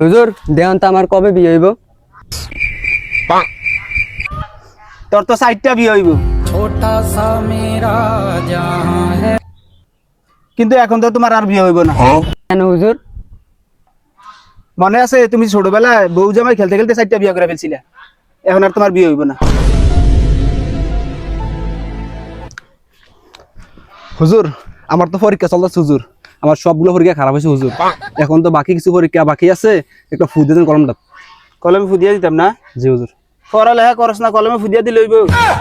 হুজুর দেহন তো আমার কবে বিয়ে হইব? তোর তো সাইডটা বিয়ে হইব। কিন্তু এখন তো তোমার আর বিয়ে হইব না। হ্যাঁ। কেন হুজুর? মনে আছে তুমি ছোটবেলা বউ জামাই খেলতে খেলতে সাইডটা বিয়ে করে ফেলছিলে। এখন আর তোমার বিয়ে হইব না। হুজুর আমার তো পরীক্ষা চলতেছে হুজুর। আমার সবগুলো পরীক্ষা খারাপ হয়েছে হুজুর। এখন তো বাকি কিছু পরীক্ষা বাকি আছে একটা ফু দিয়ে কলমটা। কলমে ফুদিয়া দিতাম না? জি হুজুর। পড়ালেখা করস না কলমে ফুদিয়া দিলে হইব।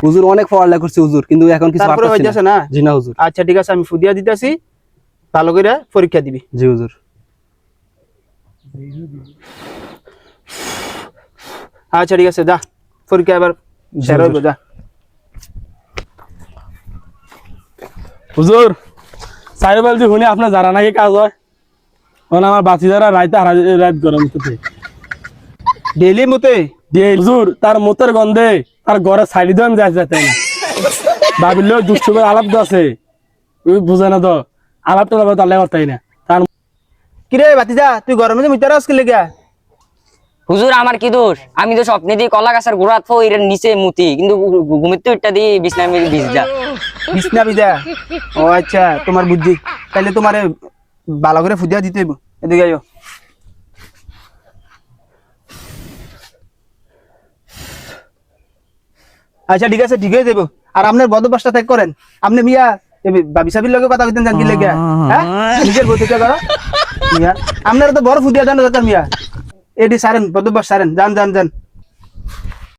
হুজুর অনেক পড়ালেখা করছে হুজুর কিন্তু এখন কিছু তারপরে হইতেছে না। না? জি না হুজুর। আচ্ছা ঠিক আছে আমি ফুদিয়া দিতেছি ভালো করে পরীক্ষা দিবি। জি হুজুর। আচ্ছা ঠিক আছে যা পরীক্ষা এবার সের হইব যা। হুজুর! সাহেব যে শুনে আপনার জানা নাকি কাজ হয়? মানে আমার বাতি যারা রাইতে হারা রাত গরম তো। ডেলি মতে? হুজুর তার মতের গন্ধে তার ঘরে সাইড দিয়ে আমি যাইতে যাতে না ভাবিলেও দুষ্ট করে আলাপ তো আছে। বুঝে না তো। আলাপটা তাহলে করতেই না তার কিরে বাতিজা তুই গরমে মিটার আসকে লেগে হুজুর, আমার কি দোষ? আমি তো স্বপ্নে দিয়ে কলা গাছের গোড়া থো এর নিচে মুতি, কিন্তু ঘুমিতে ওইটা দিয়ে বিছনা যা। বিছনা বিজা ও আচ্ছা তোমার বুদ্ধি। তাইলে তোমারে ভালো করে ফুদিয়া দিতে এদিকে আইও। আচ্ছা ঠিক আছে, ঠিক হয়ে যাব আর আপনার বদভ্যাসটা ত্যাগ করেন। আপনি মিয়া বাবি সাবির কথা কইতেন জান লেগে। হ্যাঁ? নিজের বইতে করো মিয়া, আপনারা তো বড় ফুদিয়া জানো দরকার মিয়া। এডি সারেন বদভ্যাস সারেন যান যান যান।